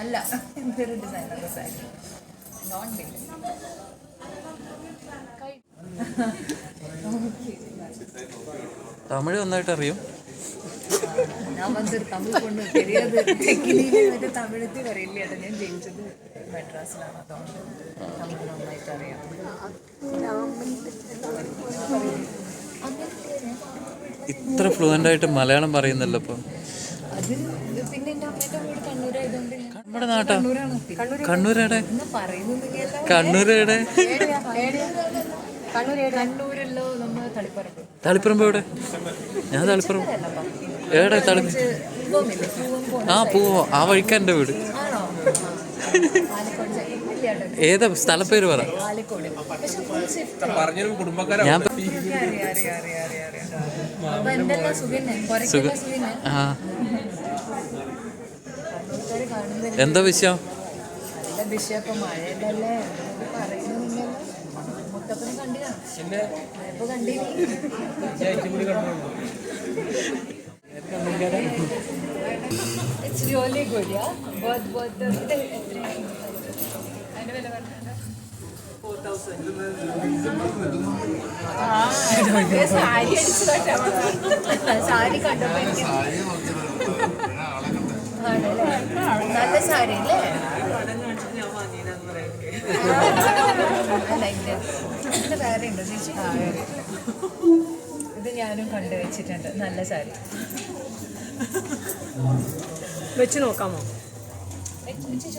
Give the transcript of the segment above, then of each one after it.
അല്ല എന്തൊരു ഡിസൈനർ സാരി തമിഴ് നന്നായിട്ട് അറിയും ഞാൻ വന്നൊരു തമിഴ് കൊണ്ട് തെരിയാതെ മറ്റേ തമിഴത്തിൽ പറയില്ല? ഏട്ടാ ഞാൻ ജനിച്ചത് മദ്രാസിലാണ്. അതുകൊണ്ട് തമിഴ് നന്നായിട്ട് അറിയാം ഇത്ര ഫ്ലുവന്റ് ആയിട്ട് മലയാളം പറയുന്നല്ലോ ഇപ്പം നമ്മുടെ നാട്ടാ കണ്ണൂരെടെ കണ്ണൂരെടെ നമ്മൾ തളിപ്പറമ്പ്. തളിപ്പറമ്പ് എവിടെ? ഞാൻ തളിപ്പറമ്പ്. എവിടെ തളി പൂവമില്ലേ പൂവം പോലെ ആ പോവോ ആ വഴിക്ക എന്റെ വീട്. ഏതാ സ്ഥലപ്പേര് പറ. ഞാൻ അറിയാം, അറിയാം, really വിഷയം yeah? Both- ഗുഡ് യാ? അതിന്റെ വില സാരി കണ്ടപ്പോ? നല്ല സാരി അല്ലേ വേറെ ഉണ്ടോ ചേച്ചി? ഇത് ഞാനും കണ്ടു വെച്ചിട്ടുണ്ട്. നല്ല സാരി. വെച്ച് നോക്കാമോ? ചേച്ചി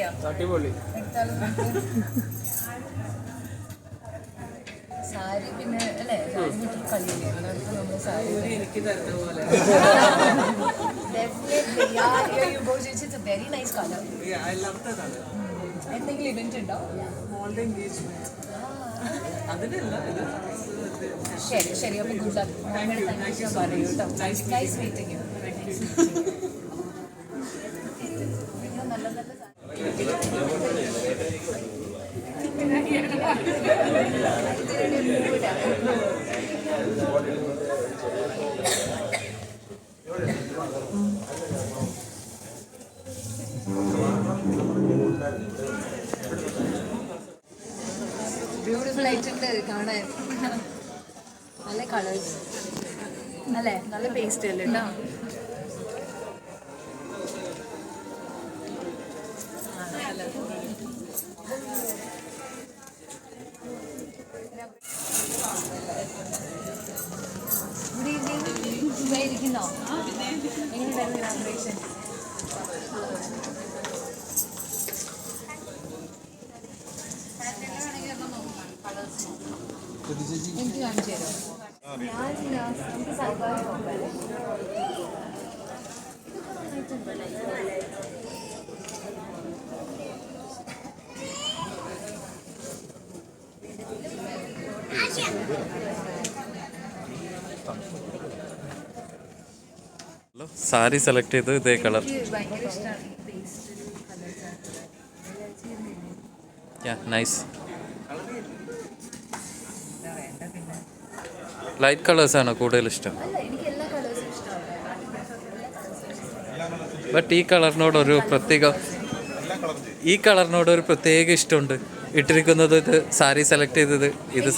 അത്. അടിപൊളി. സാരി പിന്നെ അല്ലേ കളിയില്ലായിരുന്നു സാരി എനിക്ക് തരുന്ന പോലെ. ലവ് ദ കളർ എന്തെങ്കിലും ഇവന്റ് ഉണ്ടോ? ശരി ശരി. അപ്പൊ ഗുഡ് ലക്ക് പറയൂ കേട്ടോ നൈസ് മീറ്റിംഗ് യു നല്ല നല്ല സാധനം. ബ്യൂട്ടിഫുൾ ആയിട്ടുണ്ട് കാണാൻ. നല്ല കളേഴ്സ് അല്ലേ? നല്ല പേസ്റ്റ് അല്ലേ കേട്ടോ എനിക്ക് കാണിച്ചു നോക്കാം സാരി സെലക്ട് ചെയ്ത് ഇതേ കളർ ഭയങ്കര ഇഷ്ടമാണ് നൈസ് ലൈറ്റ് കളേഴ്സ് ആണ് കൂടുതൽ ഇഷ്ടം. എനിക്ക് എല്ലാ കളേഴ്സും ഇഷ്ടമാണ്. ബട്ട് ഈ കളറിനോട് ഒരു പ്രത്യേക ഈ കളറിനോട് ഒരു പ്രത്യേക ഇഷ്ടമുണ്ട്. ഇട്ടിരിക്കുന്നത് ഇത് സാരി സെലക്ട് ചെയ്തത് ഇത്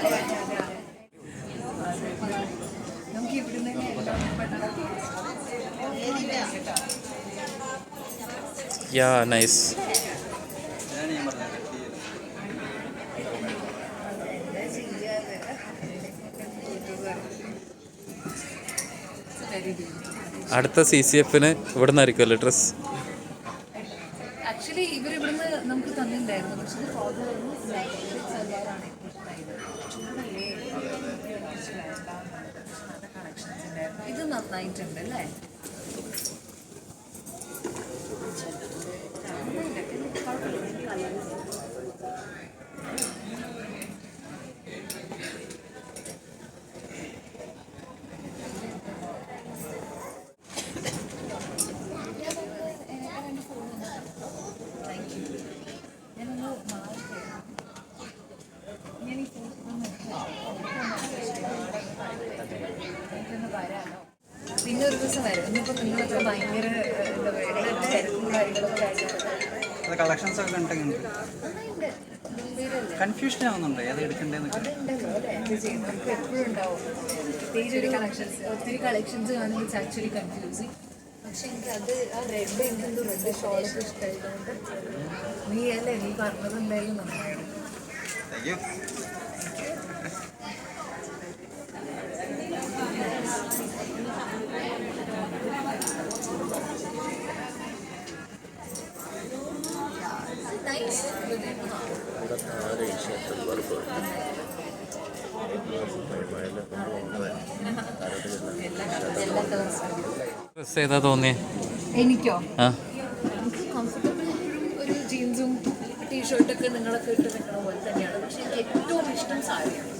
അറിയില്ല എനിക്ക് വെരി nice. അടുത്ത സി സി എഫിന് ഇവിടെ നിന്നായിരിക്കുമല്ലോ ഡ്രസ് ആക്ച്വലി ഇവർ ഇവിടുന്ന് നമുക്ക് തന്നിട്ടുണ്ടായിരുന്നു. പക്ഷെ ഇത് കളക്ഷൻസ് ഉണ്ടായിരുന്നു. ഇത് നന്നായിട്ടുണ്ട് അല്ലേ താങ്ക് യു ഞാനൊന്ന് മാറിയിട്ട് ഞാൻ ഈ എനിക്കൊന്ന് വരാമോ പിന്നെ ഒരു ദിവസം വരും ഇന്നിപ്പോൾ നിങ്ങളൊക്കെ ഭയങ്കര ഏഹ്, എന്താ പറയുക തിരക്കും കാര്യങ്ങളൊക്കെ ആയിട്ട്. അത് കളക്ഷൻസ് ഒക്കെ ഉണ്ടെങ്കിൽ കൺഫ്യൂഷൻ ആവുന്നുണ്ട്? ഏത് എടുക്കണ്ടേന്നൊക്കെ? എപ്പോഴും ഉണ്ടാവും. പ്രത്യേകിച്ച് ഒരു കളക്ഷൻസ് ഒത്തിരി കളക്ഷൻസ് കാണുമ്പോൾ ഇറ്റ്സ് ആക്ച്വലി കൺഫ്യൂസിങ് പക്ഷെ എനിക്ക് അത് ആ റെഡ് എനിക്ക് റെഡ് ഷോളൊക്കെ ഇഷ്ടമായതുകൊണ്ട് നീ അല്ലേ നീ പറഞ്ഞത് എന്തായാലും നന്നായിരുന്നു നൈസ് എല്ലാ ദിവസവും ഡ്രസ് ഏതാ തോന്നിയേ? എനിക്കോ? ആ. ഒരു ജീൻസും ടീഷർട്ടൊക്കെ നിങ്ങളൊക്കെ ഇട്ട് നിൽക്കുന്ന പോലെ തന്നെയാണ്. പക്ഷെ എനിക്ക് ഏറ്റവും ഇഷ്ടം സാരിയാണ്.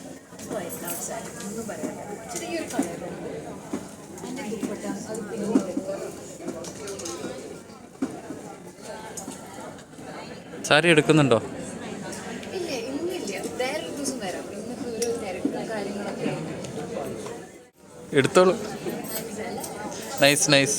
സാരി ഒന്നും പറയാനില്ല. ചെറിയൊരു കളർ അതിന്റെ ദുപ്പട്ട അത് പിന്നെ സാരി എടുക്കുന്നുണ്ടോ ഇല്ല ഇന്നില്ല വേറൊരു ദിവസം വരാം ഇന്നിപ്പോൾ ഒരു തിരക്കും കാര്യങ്ങളൊക്കെ എടുക്കുന്നുണ്ടോ എടുത്തോളൂ. Nice nice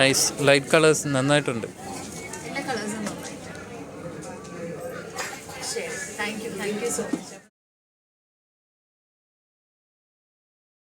nice light colours നന്നായിട്ടുണ്ട്.